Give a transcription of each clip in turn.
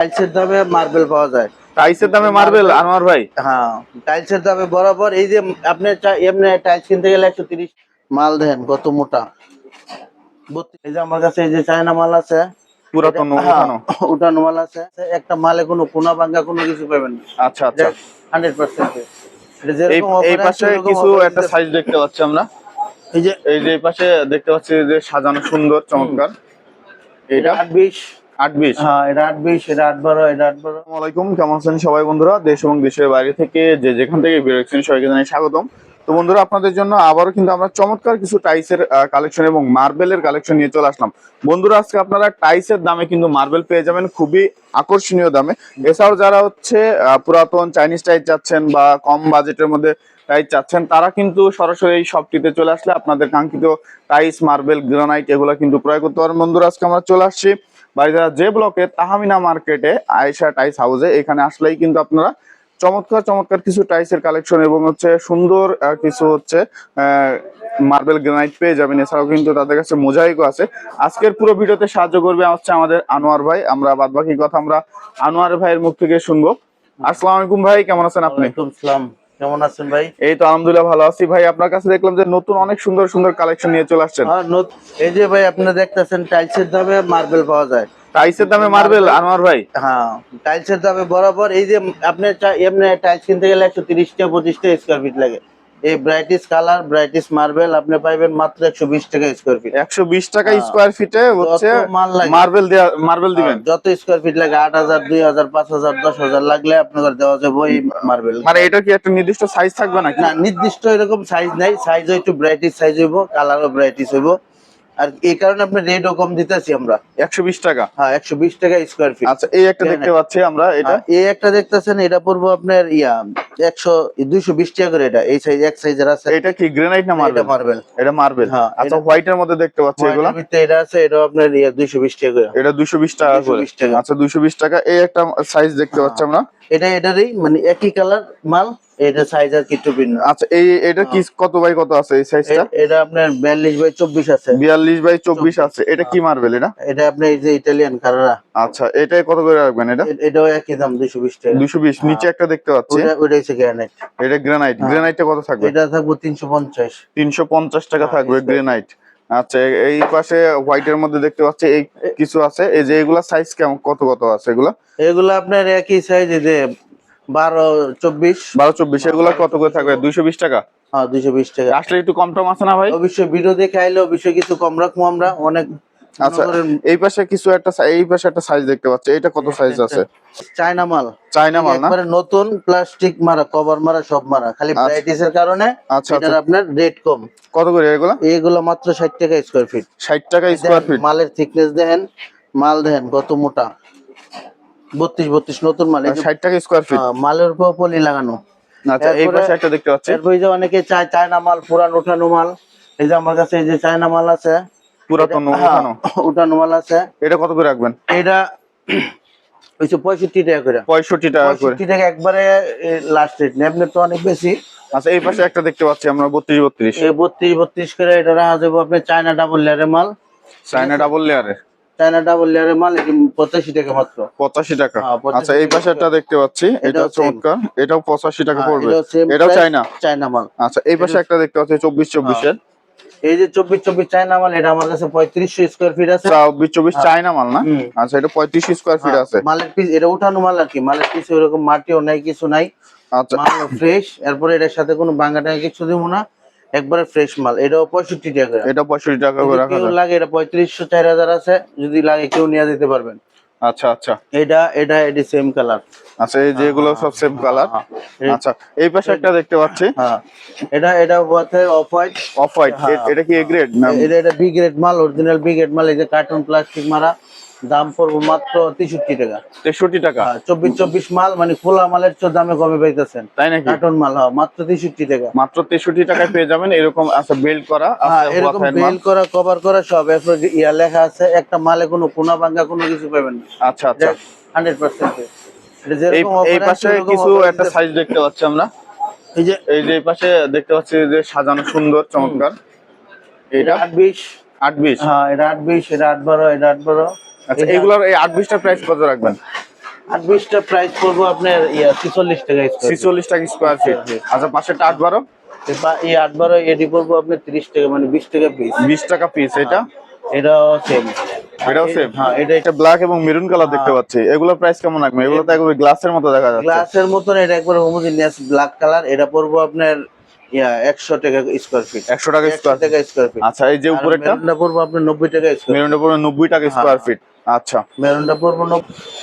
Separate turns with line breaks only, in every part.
টাইলসের দামে মার্বেল পাওয়া যায়।
টাইসের দামে মার্বেল আনোয়ার ভাই?
হ্যাঁ টাইলসের দামে বরাবর এই যে আপনি এমনি টাইলস কিনতে গেলে একশো তিরিশ মাল দেন কত মোটা? এই যে আমার কাছে এই যে চায়না মাল আছে
পুরাতন
হ্যাঁ,
উঠানো?
মাল আছে একটা মালে কোনো কোনা ভাঙ্গা কোনো কিছু পাবেন
আচ্ছা আচ্ছা।
হান্ড্রেড পার্সেন্ট
এই পাশে কিছু একটা সাইজ দেখতে পাচ্ছি আমরা।
এই যে
এই যে পাশে দেখতে পাচ্ছি যে সাজানো সুন্দর চমৎকার।
এটা বিশ।
আট বিশ।
হ্যাঁ এটা এটা
আসসালামু আলাইকুম কেমন আছেন সবাই বন্ধুরা? দেশ এবং দেশের বাইরে থেকে যে যেখান থেকে বেরোচ্ছেন সবাইকে জানাই স্বাগতম। তো বন্ধুরা আপনাদের জন্য আবারও কিন্তু আমরা চমৎকার কিছু টাইসের কালেকশন এবং মার্বেলের কালেকশন নিয়ে চলে আসলাম। বন্ধুরা আজকে আপনারা টাইসের দামে কিন্তু মার্বেল পেয়ে যাবেন খুবই আকর্ষণীয় দামে। এছাড়াও যারা হচ্ছে পুরাতন চাইনিজ টাইস চাচ্ছেন বা কম বাজেটের মধ্যে টাইস চাচ্ছেন তারা কিন্তু সরাসরি এই শপটিতে চলে আসলে আপনাদের কাঙ্ক্ষিত টাইস মার্বেল গ্রানাইট এগুলো কিন্তু ক্রয় করতে পারেন বন্ধুরা আজকে আমরা চলে আসছি বাড়িধারা যে ব্লকে তাহামিনা মার্কেটে আয়েশা টাইস হাউসে, এখানে আসলেই কিন্তু আপনারা চমৎকার চমৎকার কিছু টাইসের কালেকশন এবং হচ্ছে সুন্দর কিছু হচ্ছে মার্বেল গ্রানাইট পেয়ে যাবেন। এছাড়াও কিন্তু তাদের কাছে মোজাইকও আছে। আজকের পুরো ভিডিওতে সাহায্য করবে হচ্ছে আমাদের আনোয়ার ভাই। আমরা বাদ বাকি কথা আমরা আনোয়ার ভাইয়ের মুখ থেকে শুনব। আসসালামু আলাইকুম ভাই, কেমন আছেন আপনি?
কেমন আছেন ভাই?
এই তো আলহামদুলিল্লাহ ভালো আছি। ভাই আপনার কাছে দেখলাম যে নতুন অনেক সুন্দর সুন্দর কালেকশন নিয়ে চলে আসছেন।
হ্যাঁ এই যে ভাই আপনি দেখতেছেন টাইলসের দামে মার্বেল পাওয়া যায়।
টাইলসের দামে মার্বেল আনোয়ার ভাই?
হ্যাঁ টাইলসের দামে বরাবর এই যে আপনি এমনি টাইলস কিনতে গেলে একশো তিরিশটা পঁচিশটা স্কোয়ার ফিট লাগে। এই ব্রাইটিস কালার ব্রাইটিস মার্বেল আপনি পাইবেন মাত্র একশো বিশ টাকা স্কোয়ার ফিট
একশো বিশ টাকা
হ্যাঁ।
স্কোয়ার ফিটে হচ্ছে মার্বেল দেয়া মার্বেল দিবেন।
যত স্কোয়ার ফিট লাগে আট হাজার দুই হাজার পাঁচ হাজার দশ হাজার লাগলে আপনাদের দেওয়া যাবে এই মার্বেল
মানে এটা কি একটা নির্দিষ্ট সাইজ থাকবে নাকি?
না নির্দিষ্ট এরকম সাইজ নাই সাইজ একটু ব্রাইটিস সাইজ হইব কালারও ব্রাইটিস হইব। আর এই কারণে আপনি রেটও কম দিতেছি আমরা।
একশো বিশ টাকা?
হ্যাঁ একশো বিশ টাকা স্কোয়ার ফিট
আচ্ছা এই একটা
হ্যাঁ,
দেখতে পাচ্ছি আমরা এটা?
হ্যাঁ, এই একটা দেখতেছেন এটা পড়ব আপনার ইয়া একশো দুইশো বিশ টাকা করে এটা। এই সাইজ এক সাইজের আছে।
এটা কি গ্রেনাইট না
এটা
মার্বেল
মার্বেল
এটা মার্বেল
হ্যাঁ,
আচ্ছা
এটা-
হোয়াইটের মধ্যে দেখতে পাচ্ছি এগুলা?
এটা আছে এটা আপনার ইয়া দুইশো বিশ টাকা করে।
এটা দুশো বিশ টাকা করে।
220 টাকা।
আচ্ছা দুশো বিশ টাকা এই একটা সাইজ দেখতে পাচ্ছি আমরা।
এটা এটারই মানে একই কালার মাল এটা সাইজ আর কিছু ভিন্ন।
আচ্ছা এই এটা কি কত বাই কত আছে এই সাইজটা
এটা আপনার বিয়াল্লিশ বাই চব্বিশ আছে।
বিয়াল্লিশ বাই চব্বিশ আছে। এটা কি মার্বেল এটা?
এটা আপনার এই যে ইটালিয়ান কালারা
আচ্ছা এটাই কত করে রাখবেন এটা?
এটাও একই দাম দুইশো বিশ টাকা।
দুশো বিশ নিচে একটা দেখতে পাচ্ছি।
ওটা ওটা হচ্ছে গ্রানাইট
এটা গ্রানাইট গ্রানাইটটা কত থাকবে?
এটা থাকব তিনশো পঞ্চাশ।
তিনশো পঞ্চাশ টাকা
হ্যাঁ,
থাকবে। গ্রেনাইট আচ্ছা এই পাশে হোয়াইট এর মধ্যে দেখতে পাচ্ছি এই কিছু আছে। এই যে এগুলা সাইজ কেমন কত কত আছে এগুলা?
এগুলা আপনার একই সাইজ যে বারো চব্বিশ।
বারো চব্বিশ এগুলা কত করে থাকবে? দুইশো বিশ টাকা?
হ্যাঁ দুইশো বিশ টাকা।
আসলে একটু কম টম আছে না ভাই?
অবশ্যই ভিডিও দেখে আইলে অবশ্যই কিছু কম রাখব আমরা। অনেক
আচ্ছা এই পাশে কিছু একটা এই পাশে একটা সাইজ দেখতে পাচ্ছি। এটা কত সাইজ আছে?
চায়না মাল।
চাইনা মাল না?
একবারে নতুন প্লাস্টিক মারা কভার মারা সব মারা। খালি
আচ্ছা।
ব্রাইটিস এর কারণে
আচ্ছা
এটার
আচ্ছা।
আপনার রেট কম।
কত করে এগুলা?
এইগুলো মাত্র ষাট টাকা স্কোয়ার ফিট
ষাট টাকা স্কোয়ার ফিট
মালের থিকনেস দেখেন মাল দেখেন কত মোটা। বত্রিশ বত্রিশ নতুন মাল। এই যে,
ষাট টাকা স্কোয়ার ফিট
মালের উপর পলি লাগানো।
আচ্ছা এই পাশে একটা দেখতে পাচ্ছি।
এরপর যে অনেকে চায় চায়না মাল পুরান উঠানো মাল। এই যে আমার কাছে এই যে চায়না মাল আছে
পুরাতন
এটা- হ্যাঁ, আছে।
এটা কত করে রাখবেন?
এটা হচ্ছে পঁয়ষট্টি টাকা করে।
পঁয়ষট্টি টাকা করে।
টাকা একবারে লাস্ট রেট নেই আপনার তো অনেক বেশি।
আচ্ছা এই পাশে একটা দেখতে পাচ্ছি আমরা বত্রিশ বত্রিশ।
এই বত্রিশ বত্রিশ করে এটা রাখা যাব আপনার চায়না ডাবল লেয়ারের মাল।
চাইনা ডাবল লেয়ারের
চায়না ডাবল লেয়ারের মাল এটি পঁচাশি টাকা মাত্র।
পঁচাশি টাকা।
হ্যাঁ, 85
আচ্ছা এই পাশে একটা দেখতে পাচ্ছি এটা
এটাও
চমৎকার। এটাও পঁচাশি টাকা
হ্যাঁ,
পড়বে।
এটাও
চাইনা
চায়না? মাল।
আচ্ছা এই পাশে একটা দেখতে পাচ্ছি চব্বিশ চব্বিশের।
এই যে চব্বিশ চব্বিশ চায়না মাল এটা আমার কাছে পঁয়ত্রিশশো স্কোয়ার ফিট আছে।
চব্বিশ চব্বিশ চাইনা মাল না? আচ্ছা এটা পঁয়ত্রিশ স্কোয়ার ফিট আছে।
মালের পিস এটা উঠানো মাল আর কি মালের পিস ওরকম মাটিও নাই কিছু নাই।
আচ্ছা।
মাল ফ্রেশ এরপরে এটার সাথে কোনো কিছু দিব না একবারে ফ্রেশ মাল। এটাও পঁয়ষট্টি টাকা।
এটা পঁয়ষট্টি টাকা করে রাখা
লাগে এটা পঁয়ত্রিশশো চার হাজার আছে যদি লাগে কেউ নিয়ে যেতে পারবেন।
আচ্ছা আচ্ছা।
এটা এটা এটি সেম কালার
আচ্ছা এই যেগুলো সব সেম কালার আচ্ছা এই পাশে একটা দেখতে পাচ্ছি।
হ্যাঁ এটা এটা হচ্ছে অফ হোয়াইট
অফ হোয়াইট
হ্যাঁ।
এটা কি এ গ্রেড না
এটা এটা বি গ্রেড মাল অরিজিনাল বি গ্রেড মাল এই যে কার্টুন প্লাস্টিক মারা। দাম পড়ব মাত্র তেষট্টি টাকা।
তেষট্টি টাকা?
হ্যাঁ, চব্বিশ চব্বিশ মাল মানে খোলা মালের দামে কমে পাইতেছেন।
তাই নাকি?
কার্টুন মাল হ্যাঁ মাত্র তেষট্টি টাকা।
মাত্র তেষট্টি টাকায় পেয়ে যাবেন এরকম আচ্ছা বেল্ট করা
হ্যাঁ এরকম
ওয়াফাইন মাল।
বেল করা কভার করা সব ইয়া লেখা আছে একটা মালে কোনো কোনা ভাঙ্গা কোনো কিছু পাবেন না।
আচ্ছা আচ্ছা।
হান্ড্রেড পার্সেন্ট
এই এই পাশে কিছু একটা সাইজ দেখতে পাচ্ছি আমরা।
এই যে
এই যে এই পাশে দেখতে পাচ্ছি যে সাজানো সুন্দর চমৎকার।
এটা আট বিশ।
আট বিশ।
হ্যাঁ এটা আট বিশ এটা আট বারো এটা আট বারো।
আচ্ছা এগুলোর এই আট বিশটা প্রাইস কত রাখবেন?
আর বিশটা প্রাইস পড়ব আপনার ইয়া ছিচল্লিশ টাকা
ছিচল্লিশ টাকা স্কোয়ার ফিট আচ্ছা পাশেরটা আট বারো?
এই আট বারো এটি পড়ব আপনার তিরিশ টাকা মানে বিশ টাকা পিস
বিশ টাকা পিস এটা?
এটাও সেম
এটাও সেম
হ্যাঁ এটা
এটা ব্ল্যাক এবং মেরুন কালার দেখতে পাচ্ছি। এগুলোর প্রাইস কেমন রাখবেন? এগুলো তো একবার গ্লাসের মতো দেখা যাচ্ছে।
গ্লাসের মতন এটা একবার হোমোজিনিয়াস ব্ল্যাক কালার এটা পড়ব আপনার ইয়া একশো টাকা স্কোয়ার ফিট
একশো টাকা
একশো
স্কোয়ার
টাকা স্কোয়ার ফিট
আচ্ছা এই যে উপরেরটা?
মেরুনটা পড়ব আপনার নব্বই টাকা স্কোয়ার
মেরুনটা টাকা স্কোয়ার ফিট আচ্ছা।
মেরুনটা পড়ব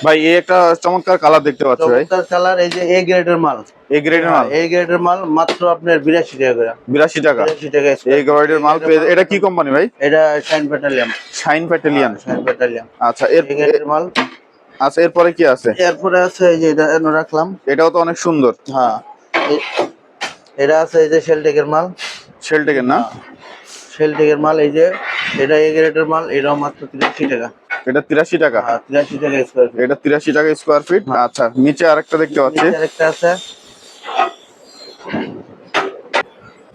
ভাই এই একটা চমৎকার কালার দেখতে পাচ্ছি ভাই।
চমৎকার কালার এই যে এ গ্রেডের মাল।
এই গ্রেডের মাল?
এ গ্রেডের মাল মাত্র আপনার বিরাশি টাকা করে।
বিরাশি টাকা?
টাকা
এই গ্রেডের মাল এটা কি কোম্পানি ভাই?
এটা Shine petroleum
Shine petroleum
Shine petroleum
আচ্ছা এর
এ গ্রেডের মাল।
আচ্ছা এরপরে কি আছে?
এরপরে আছে এই যে এটা রাখলাম।
এটাও তো অনেক সুন্দর।
হ্যাঁ। এ- এটা আছে এই যে শেলটেকের মাল।
শেলটেকের না?
শেলটেকের মাল এই যে এটা এ গ্রেডের মাল এটাও মাত্র তিরাশি টাকা।
এটা তিরাশি টাকা?
হ্যাঁ তিরাশি টাকা স্কোয়ার ফিট
এটা তিরাশি টাকা স্কোয়ার ফিট আচ্ছা নিচে আরেকটা দেখতে পাচ্ছি।
আরেকটা আছে।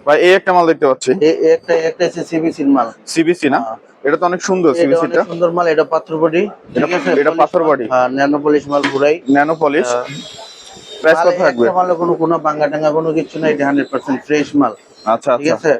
ভাই এই একটা মাল দেখতে পাচ্ছি।
এ- এ একটা একটা আছে সিবিসির মাল।
সিবিসি না?
হ্যাঁ।
এটা তো অনেক সুন্দর
এটা
সিবিসিটা
সুন্দর মাল এটা পাথর বডি।
এটা- পাথর body?
হ্যাঁ ন্যানো পলিশ মাল পুরাই।
ন্যানো পলিশ
হ্যাঁ।
প্রাইস কত থাকবে।
কোনো কোনো বাঙ্গা টাঙ্গা কোনো কিছু নাই এটা হান্ড্রেড পার্সেন্ট ফ্রেশ মাল।
আচ্ছা
ঠিক
আচ্ছা।
আছে?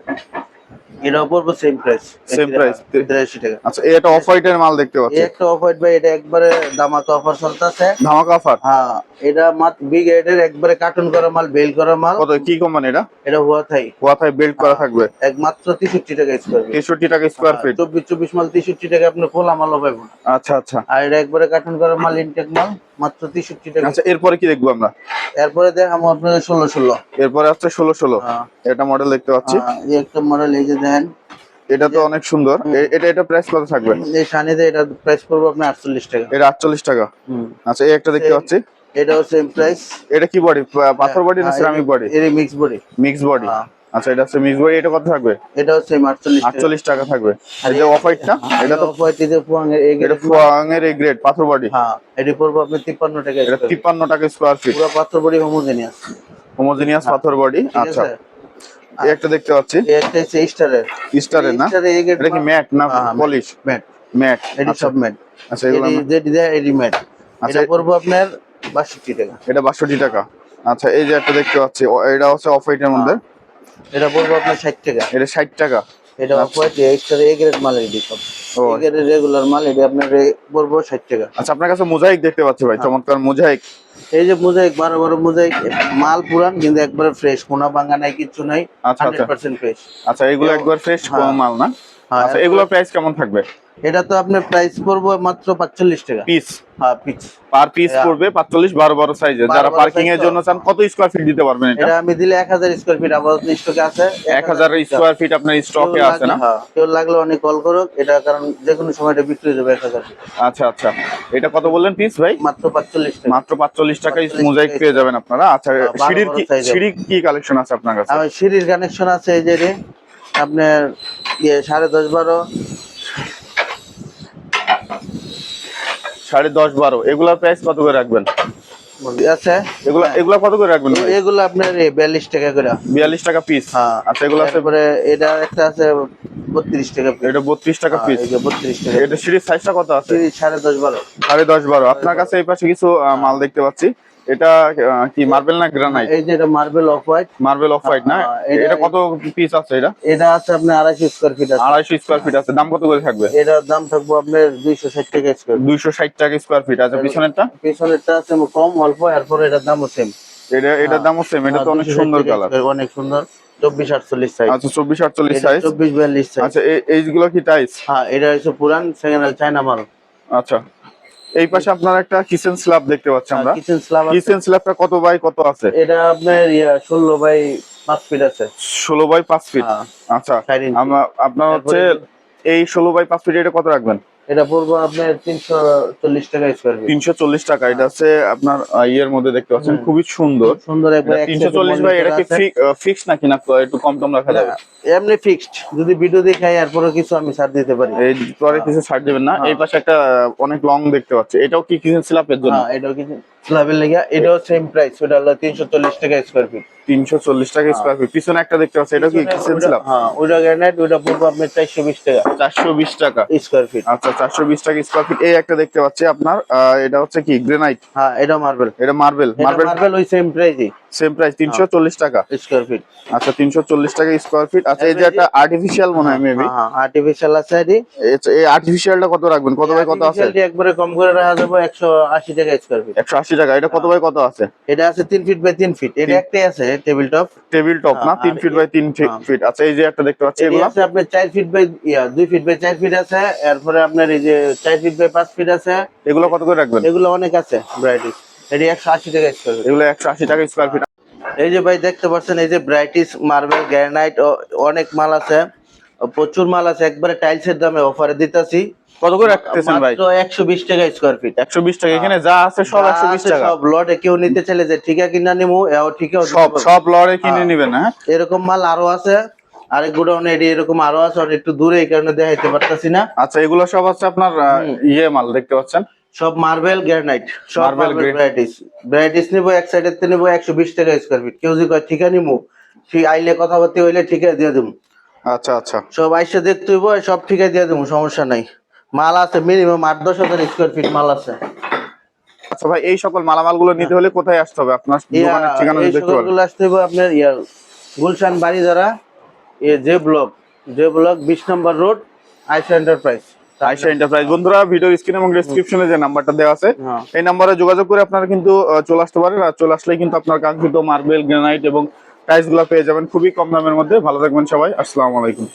এটাও পড়ব সেম প্রাইস
Same price?
তিরাশি টাকা।
আচ্ছা একটা অফ হোয়াইটের মাল দেখতে পাচ্ছি।
একটা অফ হোয়াইট ভাই এটা একবারে দামাকা অফার চলতেছে।
ধামাকা অফার
হ্যাঁ এটা মাত্র বিগ এডের একবারে কার্টুন করা মাল বেল করা মাল।
কত কি কোম্পানি এটা?
এটা হুয়া থাই
কোথায় বেল্ট করা থাকবে।
এক মাত্র তেষট্টি টাকা স্কোয়ার ফিট
তেষট্টি টাকা স্কোয়ার ফিট
চব্বিশ চব্বিশ মাল তেষট্টি টাকা আপনি খোলা মালও পাবেন
আচ্ছা আচ্ছা।
আর এটা একবারে কার্টুন করা মাল ইনটেক মাল মাত্র তেষট্টি টাকা।
আচ্ছা এরপরে কি দেখব আমরা?
এরপরে দেখাবো আপনাদের ষোলো ষোলো।
এরপরে আছে ষোলো ষোলো।
হ্যাঁ।
এটা মডেল দেখতে পাচ্ছি।
হ্যাঁ, এই একটা মডেল এই যে দেখেন
এটা তো অনেক সুন্দর। এটা এটা প্রাইস কত থাকবে?
এই শানিতে এটা প্রাইস পড়ব আপনার আটচল্লিশ টাকা।
এটা আটচল্লিশ টাকা?
হুম।
আচ্ছা এই একটা দেখতে পাচ্ছি।
এটাও সেম প্রাইস
এটা কি বডি পাথর বডি না সিরামিক বডি
এর মিক্স বডি
মিক্স বডি
হ্যাঁ।
আচ্ছা এটা হচ্ছে মিক্স বডি এটা কত থাকবে?
এটাও সেম আটচল্লিশ টাকা।
টাকা থাকবে। আর যে অফ হোয়াইটটা এটা তো
পঁয়ত্রিশে পুয়াং এর এই
এটা ফুয়াং এর এই গ্রেড পাথর বডি
হ্যাঁ এটি পড়ব আপনি তিপ্পান্ন টাকা
এটা তিপ্পান্ন টাকা স্কোয়ার ফিট
পুরো পাত্র বডি হোমোজেনিয়াস
হোমোজিনিয়াস পাথর বডি আচ্ছা। এই একটা দেখতে পাচ্ছি।
একটা হচ্ছে স্টারের।
স্টারের না? এটা কি ম্যাট না
হ্যাঁ,
পলিশ?
ম্যাট।
ম্যাট।
এটি সব ম্যাট।
আচ্ছা এগুলো
এটি
আমরা-
যেটি দেয় এটি ম্যাট।
আচ্ছা,
পড়ব আপনার বাষট্টি টাকা।
এটা বাষট্টি টাকা। আচ্ছা এই যে একটা দেখতে পাচ্ছি এটা হচ্ছে অফ হোয়াইটের মধ্যে।
এটা পড়ব আপনার ষাট টাকা।
এটা ষাট টাকা।
এটা অফ হোয়াইট এ গ্রেড মাল এটি সব। এ গ্রেড রেগুলার মাল এটি আপনার পড়ব ষাট টাকা।
আচ্ছা আপনার কাছে মোজাইক দেখতে পাচ্ছি ভাই চমৎকার মোজাইক।
এই যে মোজাইক বারো বারো মোজাইক মাল পুরান কিন্তু একবার ফ্রেশ কোনা ভাঙা নাই কিছু নাই
আচ্ছা,
হান্ড্রেড
আচ্ছা।
পার্সেন্ট ফ্রেশ
আচ্ছা এগুলো একবার ফ্রেশ
হ্যাঁ।
মাল না আচ্ছা এগুলোর প্রাইস কেমন থাকবে?
এটা তো আপনার প্রাইস পড়ব মাত্র পাঁচচল্লিশ টাকা।
পিস
হ্যাঁ পিস
পার পিস
হ্যাঁ।
পড়বে পাঁচচল্লিশ বারো বারো সাইজের যারা পার্কিং এর জন্য চান কত স্কোয়ার ফিট দিতে পারবেন এটা?
এটা আমি দিলে এক হাজার স্কোয়ার ফিট আপাতত স্টকে আছে।
এক হাজার স্কোয়ার ফিট আপনার স্টকে আছে না?
হ্যাঁ, কেউ লাগলে অনেক কল করুক। এটা কারণ যে কোনো সময় এটা বিক্রি হয়ে যাবে এক হাজার
আচ্ছা আচ্ছা। এটা কত বললেন পিস ভাই?
মাত্র পাঁচচল্লিশ টাকা।
মাত্র পাঁচচল্লিশ টাকায়
45
মোজাইক পেয়ে যাবেন আপনারা। আচ্ছা
হ্যাঁ,
সিঁড়ির কি। সিঁড়ির কি কালেকশন আছে আপনার কাছে?
সিঁড়ির কানেকশন আছে এই যে আপনার ইয়ে সাড়ে দশ বারো?
সাড়ে দশ বারো। এগুলার প্রাইস কত করে রাখবেন?
আছে?
এগুলা এগুলা কত করে রাখবেন?
এগুলো আপনার বিয়াল্লিশ টাকা করে।
বিয়াল্লিশ টাকা পিস
হ্যাঁ।
আচ্ছা এগুলো আছে
এটা একটা আছে বত্রিশ টাকা
এটা বত্রিশ টাকা
হ্যাঁ,
পিস
বত্রিশ টাকা
এটা সাইজটা কত আছে?
সাড়ে দশ বারো।
সাড়ে দশ বারো। আপনার কাছে এই পাশে কিছু মাল দেখতে পাচ্ছি। এটা কি মার্বেল না গ্রানাইট
এই যে এটা marble off white
marble off white না?
এটা-
কত পিস আছে এটা?
এটা আছে আপনার আড়াইশো স্কোয়ার ফিট আছে।
আড়াইশো স্কোয়ার ফিট আছে। দাম কত করে থাকবে?
এটার দাম থাকব আপনার দুইশো ষাট টাকা স্কোয়ার
দুইশো ষাট টাকা স্কোয়ার ফিট আছে। পিছনেরটা?
পিছনেরটা আছে কম অল্প এরপরে এটার দামও সেম
এটা এটার দামও সেম এটা তো অনেক সুন্দর কালার
অনেক সুন্দর। চব্বিশ আটচল্লিশ সাইজ
আচ্ছা চব্বিশ আটচল্লিশ সাইজ
চব্বিশ বিয়াল্লিশ সাইজ
আচ্ছা এই- এইগুলো কি টাইস
হ্যাঁ এটা হচ্ছে পুরান সেকেন্ড চায়না মাল
আচ্ছা। এই পাশে আপনার একটা কিচেন স্ল্যাব দেখতে পাচ্ছি আমরা।
কিচেন স্ল্যাব
কিচেন স্ল্যাবটা কত বাই কত আছে?
এটা আপনার ষোলো বাই পাঁচ ফিট আছে।
ষোলো বাই পাঁচ ফিট
হ্যাঁ,
আচ্ছা আমরা আপনার হচ্ছে এই ষোলো বাই পাঁচ ফিট এটা কত রাখবেন?
এটা পড়ব আপনার তিনশো চল্লিশ টাকা স্কোয়ার ফিট
তিনশো চল্লিশ টাকা এটা হচ্ছে আপনার ইয়ের মধ্যে দেখতে পাচ্ছেন খুবই সুন্দর।
সুন্দর একবার
তিনশো চল্লিশ বাই এটা কি ফিক্স নাকি না একটু কম টম রাখা যাবে?
এমনি ফিক্সড যদি ভিডিও দেখাই এরপরে কিছু আমি ছাড় দিতে পারি।
এই পরে কিছু ছাড় দেবেন না। এই পাশে একটা অনেক লং দেখতে পাচ্ছি। এটাও কি কিচেন স্ল্যাপের জন্য?
হ্যাঁ এটাও কিছু স্ল্যাবের লেগে এটাও সেম প্রাইস ওটা হলো তিনশো চল্লিশ টাকা স্কোয়ার ফিট
তিনশো চল্লিশ টাকা স্কোয়ার ফিট পিছনে একটা দেখতে পাচ্ছি এটা কি কিচেন ছিল
হ্যাঁ ওটা গ্রানাইট ওটা পড়ব আপনার চারশো বিশ টাকা।
চারশো বিশ টাকা।
স্কোয়ার ফিট
আচ্ছা চারশো বিশ টাকা স্কোয়ার ফিট এই একটা দেখতে পাচ্ছি আপনার এটা হচ্ছে কি গ্রেনাইট
হ্যাঁ এটা মার্বেল
এটা মার্বেল মার্বেল
মার্বেল ওই সেম প্রাইসই
সেম প্রাইস তিনশো চল্লিশ টাকা।
স্কোয়ার ফিট
আচ্ছা তিনশো চল্লিশ টাকা স্কোয়ার ফিট আচ্ছা এই যে একটা আর্টিফিশিয়াল মনে হয় মেবি
হ্যাঁ আর্টিফিশিয়াল আছে এটি।
এই আর্টিফিশিয়ালটা কত রাখবেন? কত বাই কত আছে?
একবারে কম করে রাখা যাবে একশো আশি টাকা স্কোয়ার ফিট
একশো আশি টাকা এটা কত বাই কত আছে?
এটা আছে তিন ফিট বাই তিন ফিট এটা একটাই আছে টেবিল টপ
টেবিল টপ না?
হ্যাঁ,
তিন ফিট বাই তিন
হ্যাঁ।
ফিট আচ্ছা এই যে একটা দেখতে পাচ্ছি এগুলো।
আছে আপনার চার ফিট বাই ইয়া দুই ফিট বাই চার ফিট আছে। এরপরে আপনার এই যে চার ফিট বাই পাঁচ ফিট আছে।
এগুলো কত করে রাখবেন?
এগুলো অনেক আছে ভ্যারাইটিস এটি একশো আশি টাকা স্কোয়ার ফিট
এগুলো একশো আশি টাকা স্কোয়ার ফিট
এই যে ভাই দেখতে পাচ্ছেন এই যে ব্রাইটিস মার্বেল গ্রানাইট অনেক মাল আছে। প্রচুর মাল আছে। একবারে টাইলসের দামে অফারে দিতেছি।
কত করে রাখতেছেন ভাই?
মাত্র একশো বিশ টাকা স্কোয়ার ফিট
একশো বিশ টাকা। এখানে যা আছে সব একশো বিশ টাকা।
সব লটে। কেউ নিতে চাইলে যে ঠিকা কিনা নিমু এও দিতে
সব। সব লড়ে কিনে
হ্যাঁ।
নিবেন হ্যাঁ?
এরকম মাল আরও আছে। আরেক গোডাউন এটি এরকম আরও আছে। অনেক একটু দূরে এই কারণে দেখাইতে পারতাছি না।
আচ্ছা এগুলো সব আছে আপনার ইয়ে মাল দেখতে পাচ্ছেন?
সব মার্বেল গ্রানাইট সব মার্বেল ভ্যারাইটিস ভ্যারাইটিস নিবো এক সাইডের তে নিবো একশো বিশ টাকা স্কোয়ার ফিট কেউ যদি কয় ঠিকা নিমু ঠিক আইলে কথাবার্তা হইলে ঠিকা দিয়ে দেবো
আচ্ছা আচ্ছা।
সব আইসে দেখতে হইব সব ঠিকা দিয়ে দেবো সমস্যা নাই। মাল আছে মিনিমাম আট দশ হাজার স্কোয়ার ফিট মাল আছে।
আচ্ছা ভাই এই সকল মালামালগুলো নিতে হলে কোথায় আসতে হবে? আপনার দোকানের ঠিকানা
এই
যদি একটু বলেন।
আসতে হইব আপনার ইয়া গুলশান বাড়ি দ্বারা এ যে ব্লক। যে ব্লক বিশ নম্বর রোড আইসা এন্টারপ্রাইজ
আইসা এন্টারপ্রাইজ বন্ধুরা ভিডিওর স্ক্রিন এবং ডেসক্রিপশনে যে নাম্বারটা দেওয়া আছে
হ্যাঁ।
এই নাম্বারে যোগাযোগ করে আপনারা কিন্তু চলে আসতে পারেন। আর চলে আসলে কিন্তু আপনার কাঙ্ক্ষিত মার্বেল গ্রানাইট এবং টাইলসগুলা পেয়ে যাবেন। খুবই কম দামের মধ্যে। ভালো থাকবেন সবাই। আসসালামু আলাইকুম।